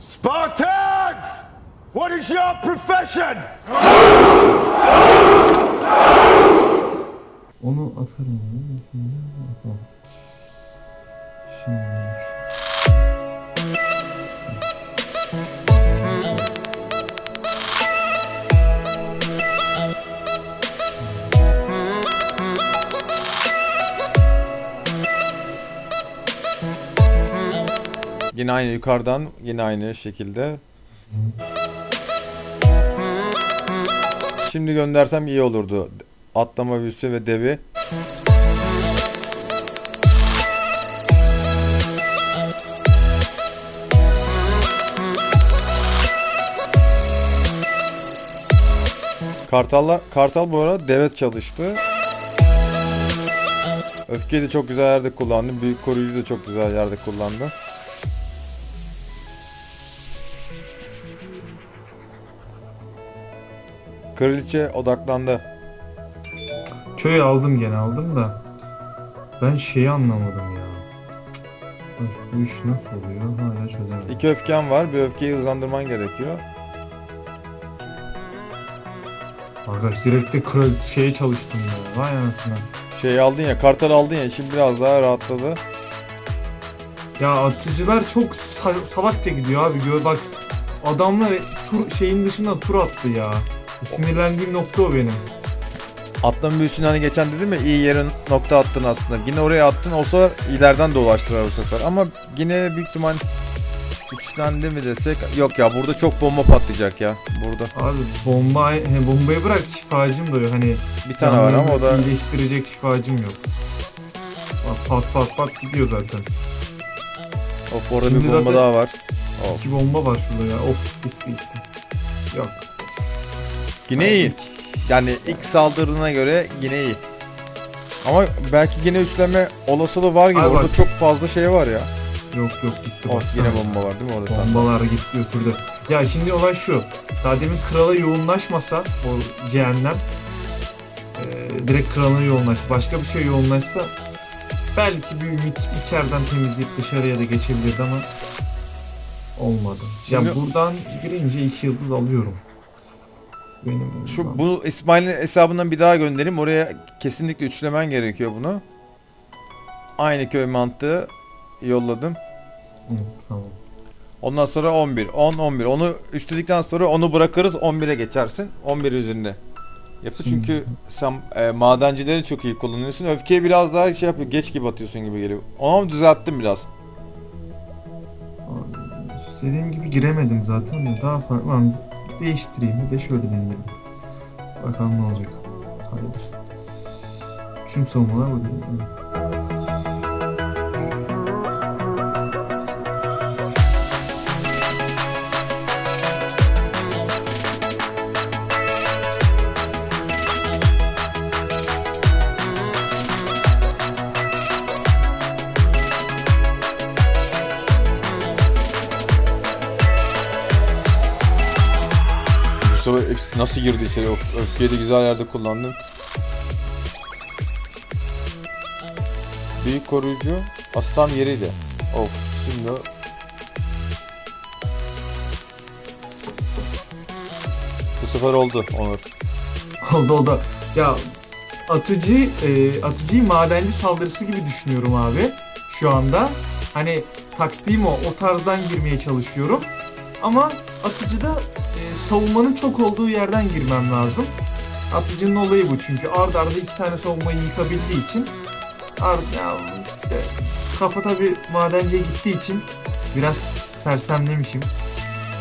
Spartans! What is your profession? Onu atarım. Şimdi Yine aynı yukarıdan yine aynı şekilde. Şimdi göndersem iyi olurdu. Atlama büyüsü ve devi. Kartallar, Kartal bu arada devet çalıştı. Öfkeyi de çok güzel yerde kullandı. Büyük koruyucu da çok güzel yerde kullandı. Kraliçe odaklandı. Köyü aldım gene aldım da. Ben şeyi anlamadım ya. Cık, Bu iş nasıl oluyor? Hala çözemedim. İki öfken var. Bir öfkeyi hızlandırman gerekiyor. Arkadaş direkt de kral şeye çalıştım ya. Vay anasına. Şey aldın ya, kartal aldın ya. Şimdi biraz daha rahatladı. Ya atıcılar çok sa- salakça gidiyor abi. Gör bak adamlar tur şeyin dışında tur attı ya. Sinirlendiğim nokta o benim. Atlama büyüsünü hani geçen dedim ya iyi yere nokta attın aslında. Yine oraya attın. O sefer ileriden dolaştılar bu sefer. Ama yine büyük ihtimal güçlendi mi desek. Yok ya burada çok bomba patlayacak ya. Burada. Abi bomba he, bombayı bırak şifacım da yok. Hani Bir tane var ama o da iyileştirecek şifacım yok. Bak pat pat pat gidiyor zaten. of orada Şimdi bir bomba daha var. Of. İki bomba var şurada ya. Of gitti gitti. Yok. Yine iyi. Yani ilk saldırına göre yine iyi. Ama belki yine üçleme olasılığı var gibi. Ay Orada bak. çok fazla şey var ya. Yok yok gitti Of baksana. yine bomba var değil mi orada? Bombalar gitti götürdü. Ya şimdi olay şu. Daha demin krala yoğunlaşmasa o cehennem eee, direkt krala yoğunlaşsa başka bir şey yoğunlaşsa belki bir ümit içeriden temizleyip dışarıya da geçebilirdi ama olmadı. Şimdi- ya buradan girince iki yıldız alıyorum. Benim Şu bunu İsmail'in hesabından bir daha göndereyim. Oraya kesinlikle üçlemen gerekiyor bunu. Aynı köy mantığı yolladım. Hı, tamam. Ondan sonra 11, 10, 11. Onu üçledikten sonra onu bırakırız 11'e geçersin. 11 üzerinde. Yoksa çünkü sen e, madencileri çok iyi kullanıyorsun. Öfkeyi biraz daha şey yapıyor. Geç gibi atıyorsun gibi geliyor. Onu düzelttim biraz. İstediğim gibi giremedim zaten daha farklı. Değiştireyim bir de şöyle deneyelim. Bakalım ne olacak. Hayırlısı. Tüm savunmalar. Bu nasıl girdi içeri? Of, öfkeyi de güzel yerde kullandın. Büyük koruyucu aslan yeriydi. Of şimdi Bu sefer oldu Onur. Oldu o da. Ya atıcı, e, atıcıyı madenci saldırısı gibi düşünüyorum abi. Şu anda. Hani taktiğim o. O tarzdan girmeye çalışıyorum. Ama atıcıda e, savunmanın çok olduğu yerden girmem lazım. Atıcının olayı bu çünkü. Ard arda iki tane savunmayı yıkabildiği için ard, ya işte kafa tabi madenciye gittiği için biraz sersemlemişim.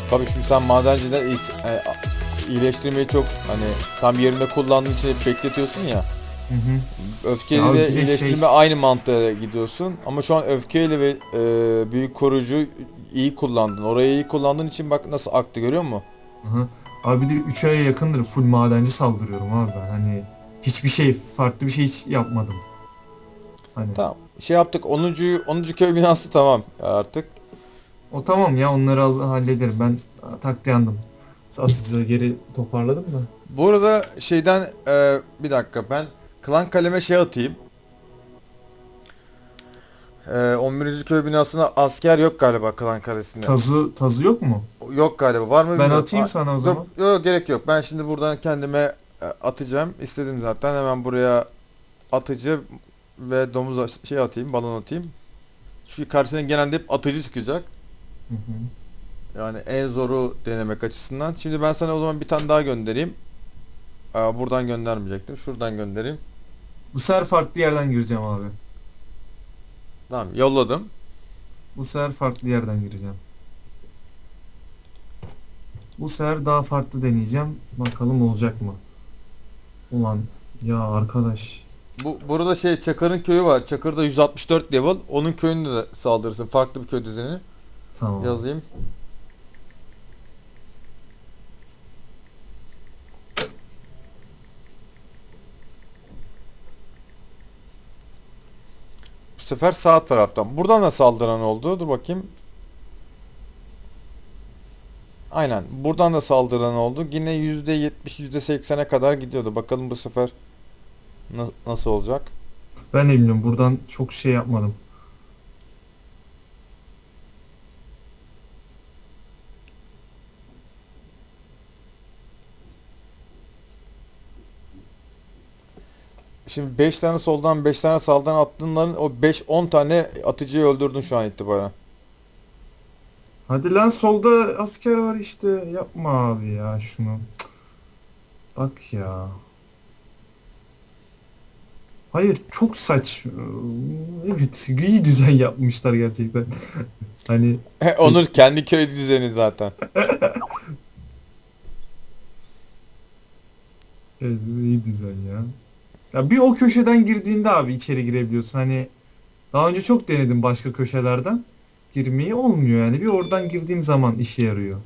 Tabii şimdi sen madenciler iyis- e, iyileştirmeyi çok hani tam yerinde kullandığın için bekletiyorsun ya. Hı hı. Öfkeyle de iyileştirme şey- aynı mantığa gidiyorsun. Ama şu an öfkeyle ve e, büyük koruyucu iyi kullandın. Orayı iyi kullandığın için bak nasıl aktı görüyor musun? Aha. Abi bir de 3 aya yakındır full madenci saldırıyorum abi ben. Hani hiçbir şey, farklı bir şey hiç yapmadım. Hani Tamam. Şey yaptık 10. 10. köy binası tamam artık. o tamam ya onları al- hallederim. Ben taktiği yandım. Atıcıda geri toparladım da. Bu arada şeyden e, bir dakika ben klan kaleme şey atayım. Ee, 11. köy binasına asker yok galiba Klan Kalesi'nde. Tazı tazı yok mu? Yok galiba. Var mı Ben bilmiyorum. atayım sana o Yok, zaman. yok gerek yok. Ben şimdi buradan kendime e, atacağım. İstedim zaten. Hemen buraya atıcı ve domuz şey atayım, balon atayım. Çünkü karşısına genelde hep atıcı çıkacak. Hı hı. Yani en zoru denemek açısından. Şimdi ben sana o zaman bir tane daha göndereyim. Aa, buradan göndermeyecektim. Şuradan göndereyim. Bu sefer farklı yerden gireceğim abi. Tamam yolladım. Bu sefer farklı yerden gireceğim. Bu sefer daha farklı deneyeceğim. Bakalım olacak mı? Ulan ya arkadaş. Bu burada şey Çakır'ın köyü var. Çakır'da 164 level. Onun köyünde de saldırırsın. Farklı bir köy düzeni. Tamam. Yazayım. Sefer sağ taraftan. Buradan da saldıran oldu. Dur bakayım. Aynen. Buradan da saldıran oldu. Yine %70 %80'e kadar gidiyordu. Bakalım bu sefer na- nasıl olacak? Ben bilmiyorum. Buradan çok şey yapmadım. Şimdi 5 tane soldan 5 tane sağdan attığınların o 5-10 tane atıcıyı öldürdün şu an itibaren. Hadi lan solda asker var işte. Yapma abi ya şunu. Cık. Bak ya. Hayır çok saç. Evet iyi düzen yapmışlar gerçekten. hani Onur kendi köy düzeni zaten. evet, iyi düzen ya. Ya bir o köşeden girdiğinde abi içeri girebiliyorsun. Hani daha önce çok denedim başka köşelerden. Girmeyi olmuyor yani. Bir oradan girdiğim zaman işe yarıyor.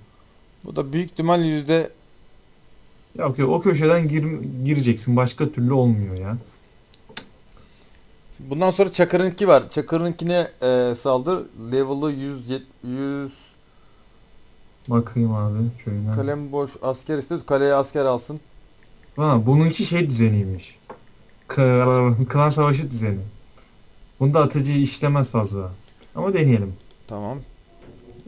Bu da büyük ihtimal yüzde Ya okey o köşeden gir, gireceksin. Başka türlü olmuyor ya. Bundan sonra Çakır'ınki var. Çakır'ınkine e, saldır. Level'ı 100 100 Bakayım abi köyüne. kalem boş asker istedi. Kaleye asker alsın. Ha, bununki şey düzeniymiş. K- Klan savaşı düzeni. Bunda atıcı işlemez fazla. Ama deneyelim. Tamam.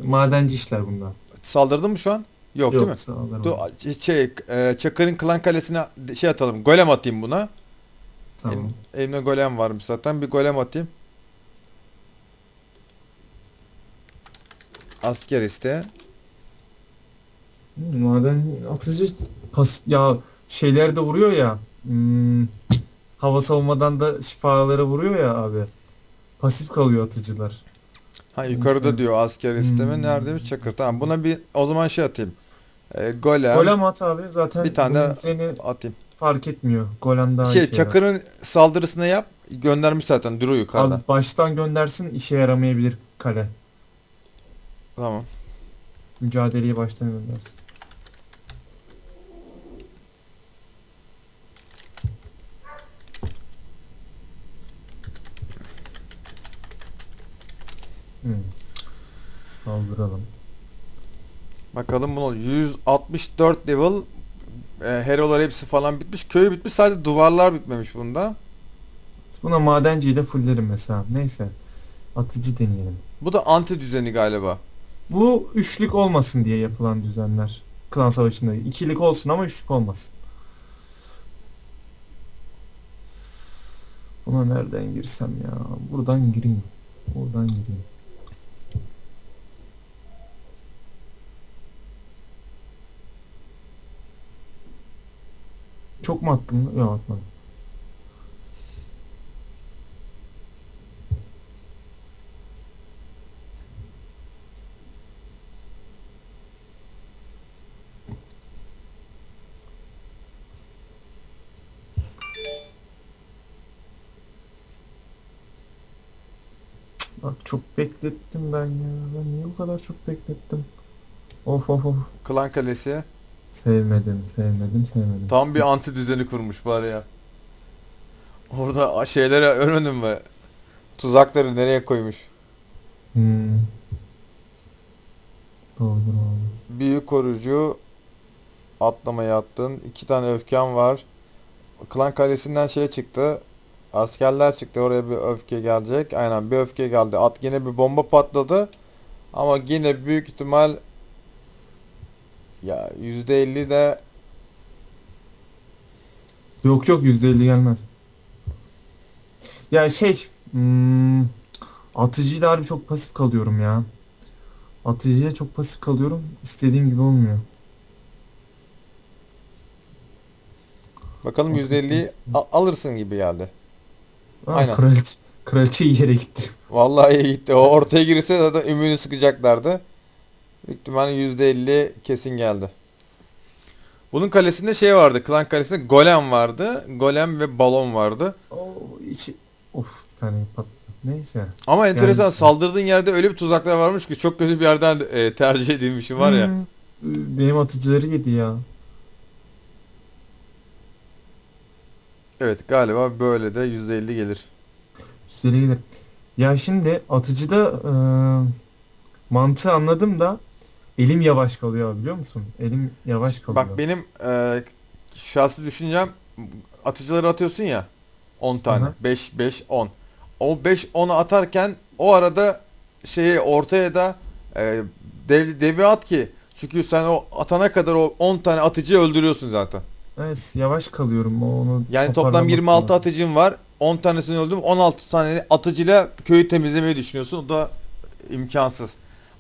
Madenci işler bunda. Saldırdın mı şu an? Yok, değil mi? Dur, şey, e, Çakır'ın klan kalesine şey atalım. Golem atayım buna. Tamam. Elim- elimde golem varmış zaten. Bir golem atayım. Asker iste. Hmm, Maden atıcı pas ya şeyler de vuruyor ya. Hmm, hava savunmadan da şifaları vuruyor ya abi. Pasif kalıyor atıcılar. Ha yukarıda Neyse. diyor asker isteme. Hmm. Neredeymiş Çakır? Tamam buna bir o zaman şey atayım. E, golem, Golem at abi zaten Bir tane düzeni atayım. fark etmiyor. Golem daha Şey işe yarar. Çakır'ın saldırısını yap. Göndermiş zaten duruyor yukarıda. Abi baştan göndersin işe yaramayabilir kale. Tamam. Mücadeleyi baştan göndersin. Hmm. Saldıralım. Bakalım bunu 164 level e, hero'lar hepsi falan bitmiş. Köy bitmiş. Sadece duvarlar bitmemiş bunda. Buna madenciyi de fulllerim mesela. Neyse. Atıcı deneyelim. Bu da anti düzeni galiba. Bu üçlük olmasın diye yapılan düzenler. Klan savaşında. ikilik olsun ama üçlük olmasın. Buna nereden girsem ya? Buradan gireyim. Buradan gireyim. Çok mu attım? Yok atmadım. Bak çok beklettim ben ya. Ben niye bu kadar çok beklettim? Of of of. Klan kalesi. Sevmedim, sevmedim, sevmedim. Tam bir anti düzeni kurmuş var ya. Orada şeylere ölmedin mi? Tuzakları nereye koymuş? Hmm. Doğru doğru. Büyük korucu atlamaya attın. İki tane öfken var. Klan kalesinden şey çıktı. Askerler çıktı oraya bir öfke gelecek. Aynen bir öfke geldi. At yine bir bomba patladı. Ama yine büyük ihtimal ya %50 de Yok yok %50 gelmez. Ya şey hmm, atıcıyla harbi çok pasif kalıyorum ya. Atıcıya çok pasif kalıyorum. İstediğim gibi olmuyor. bakalım %50'yi a- alırsın gibi geldi. Ha, Aynen. Kraliçe, kraliçe iyi yere gitti. Vallahi iyi gitti. O ortaya girse zaten ümünü sıkacaklardı. Büyük ihtimalle %50 kesin geldi. Bunun kalesinde şey vardı. Klan kalesinde golem vardı. Golem ve balon vardı. O içi of bir tane pat. Neyse. Ama enteresan Yani- saldırdığın yerde öyle bir tuzaklar varmış ki çok kötü bir yerden e, tercih edilmişim var ya. Hmm, benim atıcıları yedi ya. Evet galiba böyle de %50 gelir. Üstleri gelir. Ya şimdi atıcıda e, mantığı anladım da elim yavaş kalıyor biliyor musun? Elim yavaş kalıyor. Bak benim e, şahsi düşüncem atıcıları atıyorsun ya 10 tane. Hı hı. 5 5 10. O 5 10'u atarken o arada şeye ortaya da e, dev, devi at ki çünkü sen o atana kadar o 10 tane atıcıyı öldürüyorsun zaten. Evet yavaş kalıyorum o- onu Yani toplam toparlamak 26 lazım. atıcın var. 10 tanesini öldürdüm. 16 tane atıcıyla köyü temizlemeyi düşünüyorsun. O da imkansız.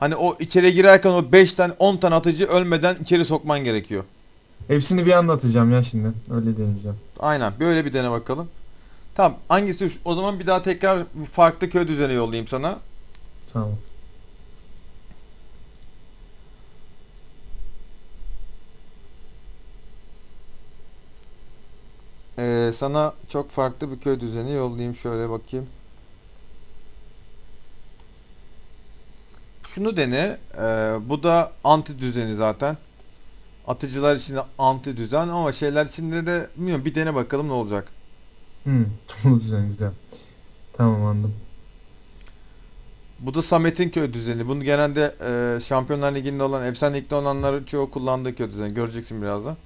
Hani o içeri girerken o 5 tane 10 tane atıcı ölmeden içeri sokman gerekiyor. Hepsini bir anda atacağım ya şimdi. Öyle deneyeceğim. Aynen. Böyle bir dene bakalım. Tamam. Hangisi? şu- O zaman bir daha tekrar farklı köy düzeni yollayayım sana. Tamam. Ee, sana çok farklı bir köy düzeni yollayayım. Şöyle bakayım. Şunu dene. Ee, bu da anti düzeni zaten. Atıcılar için anti düzen ama şeyler içinde de bilmiyorum bir dene bakalım ne olacak. Hmm, bu düzen güzel. Tamam anladım. Bu da Samet'in köy düzeni. Bunu genelde e, Şampiyonlar Ligi'nde olan, Efsane Lig'de olanların çoğu kullandığı köy düzeni. Göreceksin birazdan.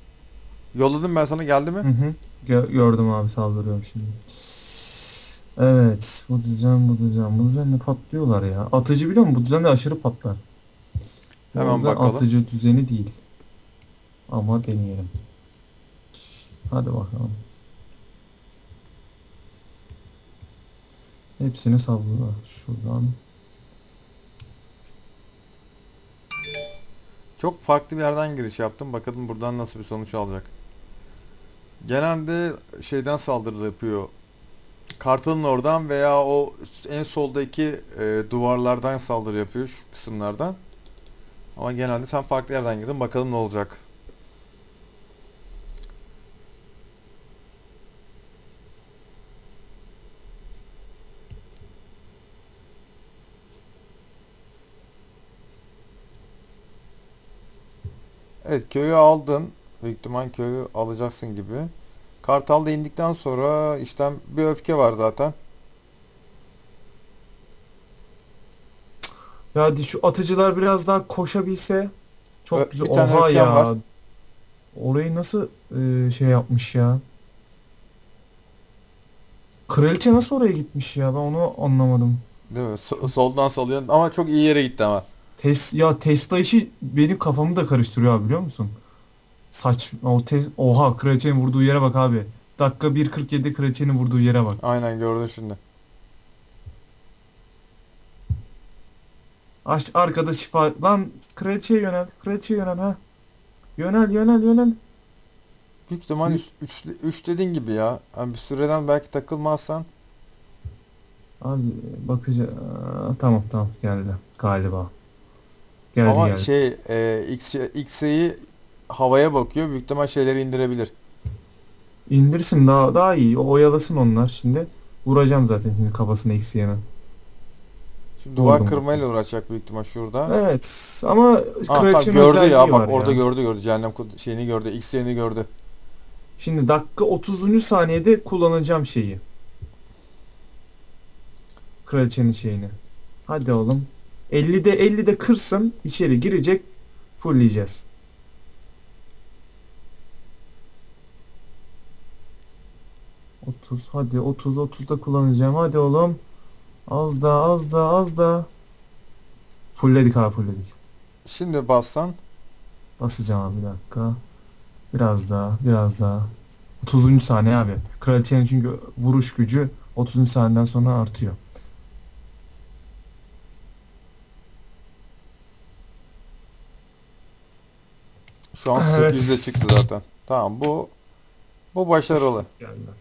Yolladım ben sana geldi mi? Hı hı. Gö- gördüm abi saldırıyorum şimdi. Evet bu düzen bu düzen bu düzenle patlıyorlar ya. Atıcı biliyor musun bu düzenle aşırı patlar. Hemen bakalım. Atıcı düzeni değil. Ama deneyelim. Hadi bakalım. Hepsini sallıyor. Şuradan. Çok farklı bir yerden giriş yaptım. Bakalım buradan nasıl bir sonuç alacak. Genelde şeyden saldırı yapıyor. Kartalın oradan veya o en soldaki e, duvarlardan saldırı yapıyor şu kısımlardan. Ama genelde sen farklı yerden girdin. Bakalım ne olacak. Evet köyü aldın. Büyük ihtimal köyü alacaksın gibi. Kartal'da indikten sonra işte bir öfke var zaten. Ya şu atıcılar biraz daha koşabilse çok Ö- güzel. bir tane Oha öfkem ya. var. Orayı nasıl e, şey yapmış ya? Kraliçe nasıl oraya gitmiş ya? Ben onu anlamadım. Değil mi? So- soldan salıyorsun ama çok iyi yere gitti ama. Tes ya Tesla işi benim kafamı da karıştırıyor abi biliyor musun? Saç o te Oha kraliçenin vurduğu yere bak abi. Dakika 1.47 kraliçenin vurduğu yere bak. Aynen gördün şimdi. Aç arkada şifa lan kraliçeye yönel. Kraliçeye yönel ha. Yönel yönel yönel. Büyük ihtimal 3 dediğin gibi ya. Yani bir süreden belki takılmazsan. Abi bakacağım. Tamam tamam geldi galiba. Geldi ama geldi. şey e, X, X'yi havaya bakıyor. Büyük ihtimal şeyleri indirebilir. İndirsin daha daha iyi. O oyalasın onlar şimdi. Vuracağım zaten şimdi kafasına eksi yana. Şimdi duvar Vurdum. kırmayla uğraşacak büyük ihtimal şurada. Evet ama Aa, bak kraliçenin gördü özelliği ya var bak orada ya. gördü gördü cehennem kod- şeyini gördü X yerini gördü. Şimdi dakika 30. saniyede kullanacağım şeyi. Kraliçenin şeyini. Hadi oğlum. 50'de 50'de kırsın içeri girecek fullleyeceğiz. 30 hadi 30 30 da kullanacağım hadi oğlum. Az da az da az da. Fullledik abi fullledik. Şimdi bassan Basacağım abi bir dakika. Biraz daha biraz daha. 30. saniye abi. Kraliçenin çünkü vuruş gücü 30. saniyeden sonra artıyor. şu an Evet. 8'de çıktı zaten. Tamam bu bu başarılı. Geldiler.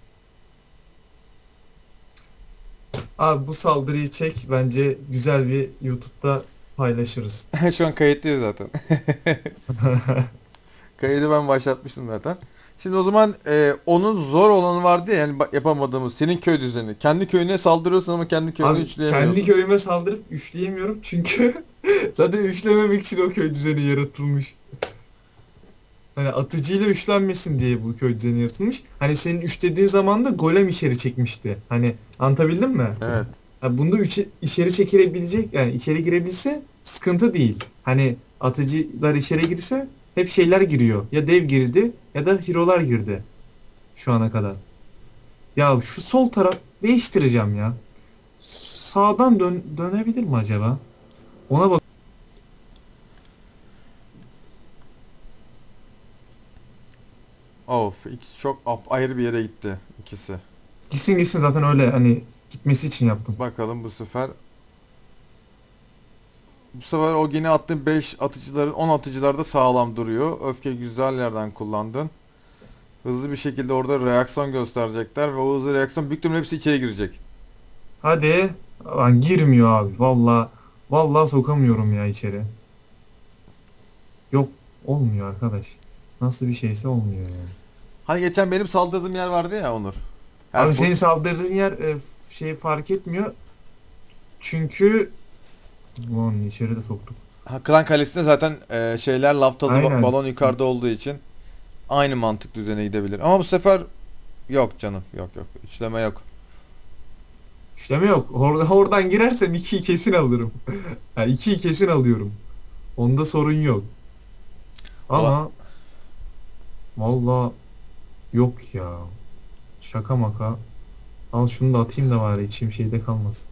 Abi bu saldırıyı çek bence güzel bir YouTube'da paylaşırız. Şu an kayıtlıyız zaten. Kaydı ben başlatmıştım zaten. Şimdi o zaman e, onun zor olanı vardı ya yani yapamadığımız senin köy düzeni. Kendi köyüne saldırıyorsun ama kendi köyünü Abi üçleyemiyorsun. kendi köyüme saldırıp üçleyemiyorum çünkü zaten üçlememek için o köy düzeni yaratılmış. Hani atıcıyla üçlenmesin diye bu köy düzeni yaratılmış. Hani senin üçlediğin zaman da golem içeri çekmişti. Hani anlatabildim mi? Evet. Ha, bunda üçe, içeri çekilebilecek yani içeri girebilse sıkıntı değil. Hani atıcılar içeri girse hep şeyler giriyor. Ya dev girdi ya da hero'lar girdi. Şu ana kadar. Ya şu sol taraf değiştireceğim ya. Sağdan dön dönebilir mi acaba? Ona bak. Of ikisi çok ayrı bir yere gitti ikisi. Gitsin gitsin zaten öyle hani gitmesi için yaptım. Bakalım bu sefer. Bu sefer o yine attığın 5 atıcıların 10 atıcılar da sağlam duruyor. Öfke güzel yerden kullandın. Hızlı bir şekilde orada reaksiyon gösterecekler ve o hızlı reaksiyon büyük ihtimalle hepsi içeri girecek. Hadi. Lan girmiyor abi. Vallahi vallahi sokamıyorum ya içeri. Yok olmuyor arkadaş. Nasıl bir şeyse olmuyor yani. Hani geçen benim saldırdığım yer vardı ya Onur. Her Abi senin saldırdığın yer e, şey fark etmiyor. Çünkü Lan içeri de soktuk. Ha, Klan Kalesi'nde zaten e, şeyler laftazı ba- Aynen. balon yukarıda olduğu için aynı mantık düzene gidebilir. Ama bu sefer yok canım. Yok yok. Üçleme yok. İşleme yok. Orada oradan girersem 2'yi kesin alırım. yani 2'yi kesin alıyorum. Onda sorun yok. Ama Vallahi yok ya. Şaka maka. Al şunu da atayım da bari içim şeyde kalmasın.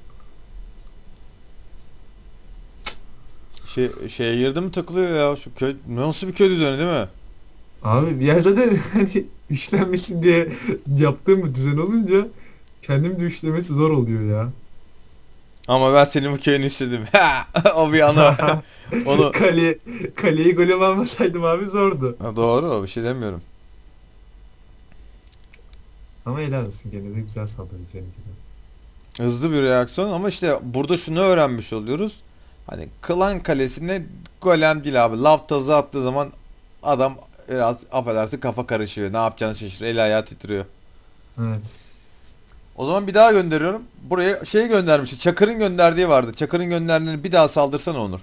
Şey, şeye girdi mi takılıyor ya şu köy nasıl bir köy düzeni değil mi? Abi ya zaten hani üçlenmesin diye yaptığım bir düzen olunca kendim de üçlemesi zor oluyor ya. Ama ben senin bu köyünü istedim. o bir anı. Onu Kale, kaleyi golem almasaydım abi zordu. Ha, doğru bir şey demiyorum. Ama helal olsun gene de güzel saldırı de. Hızlı bir reaksiyon ama işte burada şunu öğrenmiş oluyoruz. Hani klan kalesine golem değil abi. Lav tazı attığı zaman adam biraz affedersin kafa karışıyor. Ne yapacağını şaşırıyor. Eli ayağı titriyor. Evet. O zaman bir daha gönderiyorum. Buraya şey göndermişti. Çakır'ın gönderdiği vardı. Çakır'ın gönderdiğini bir daha saldırsana Onur.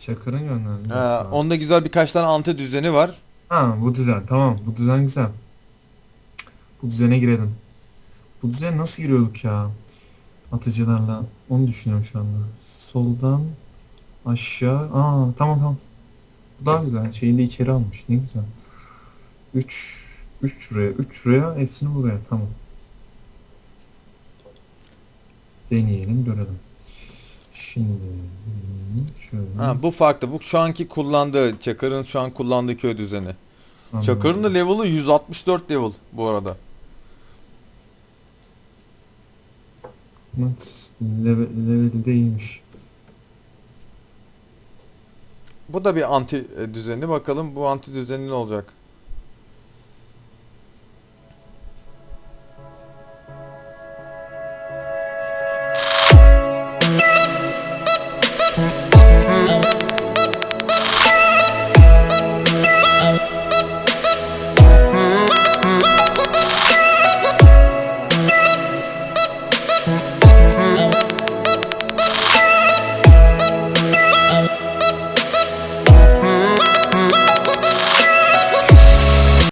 Çakır'ın gönderdi. Ha, onda güzel birkaç tane anti düzeni var. Ha bu düzen tamam bu düzen güzel. Bu düzene girelim. Bu düzene nasıl giriyorduk ya? Atıcılarla. Onu düşünüyorum şu anda. Soldan aşağı. Aa tamam tamam. Bu daha güzel. Şeyi de içeri almış. Ne güzel. 3 3 şuraya, 3 şuraya, hepsini buraya. Tamam. Deneyelim, görelim. Şimdi şöyle. Ha, bu farklı. Bu şu anki kullandığı, Çakır'ın şu an kullandığı köy düzeni. anladım. Çakır'ın da level'ı 164 level bu arada. Evet, level, leveli de iyiymiş. Bu da bir anti düzeni. Bakalım bu anti düzeni ne olacak?